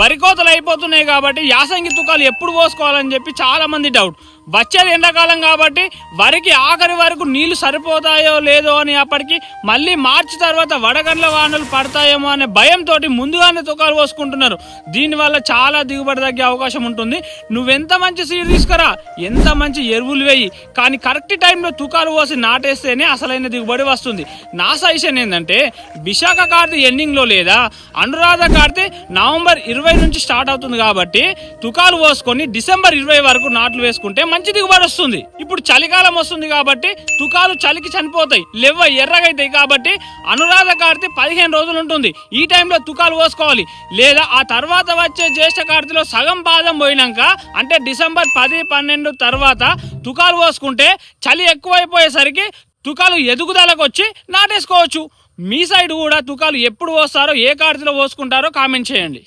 వరికోతలు అయిపోతున్నాయి కాబట్టి యాసంగి తుకాలు ఎప్పుడు పోసుకోవాలని చెప్పి చాలా మంది డౌట్ వచ్చేది ఎండాకాలం కాబట్టి వరికి ఆఖరి వరకు నీళ్ళు సరిపోతాయో లేదో అని అప్పటికి మళ్ళీ మార్చి తర్వాత వడగండ్ల వానలు పడతాయేమో అనే భయంతో ముందుగానే తుకాలు పోసుకుంటున్నారు. దీనివల్ల చాలా దిగుబడి తగ్గే అవకాశం ఉంటుంది. నువ్వెంత మంచి సీడ్ తీసుకురా ఎంత మంచి ఎరువులు వేయి. కానీ కరెక్ట్ టైంలో తుకాలు పోసి నాటేస్తేనే అసలైన దిగుబడి వస్తుంది. నా సజెషన్ ఏంటంటే విశాఖ కార్తీ ఎండింగ్లో లేదా అనురాధ కార్తీ నవంబర్ ఇరవై నుంచి స్టార్ట్ అవుతుంది కాబట్టి తుకాలు పోసుకొని డిసెంబర్ ఇరవై వరకు నాట్లు వేసుకుంటే మంచి దిగుబడి వస్తుంది. ఇప్పుడు చలికాలం వస్తుంది కాబట్టి తుకాలు చలికి చనిపోతాయి. లెవ్వ ఎర్రగైతాయి కాబట్టి అనురాధ కార్తి పదిహేను రోజులు ఉంటుంది. ఈ టైంలో తుకాలు పోసుకోవాలి. లేదా ఆ తర్వాత వచ్చే జ్యేష్ఠ కార్తిలో సగం పాదం పోయినాక అంటే డిసెంబర్ పది పన్నెండు తర్వాత తుకాలు పోసుకుంటే చలి ఎక్కువైపోయేసరికి తుకాలు ఎదుగుదలకు వచ్చి నాటేసుకోవచ్చు. మీ సైడ్ కూడా తుకాలు ఎప్పుడు పోస్తారో ఏ కార్తీలో పోసుకుంటారో కామెంట్ చేయండి.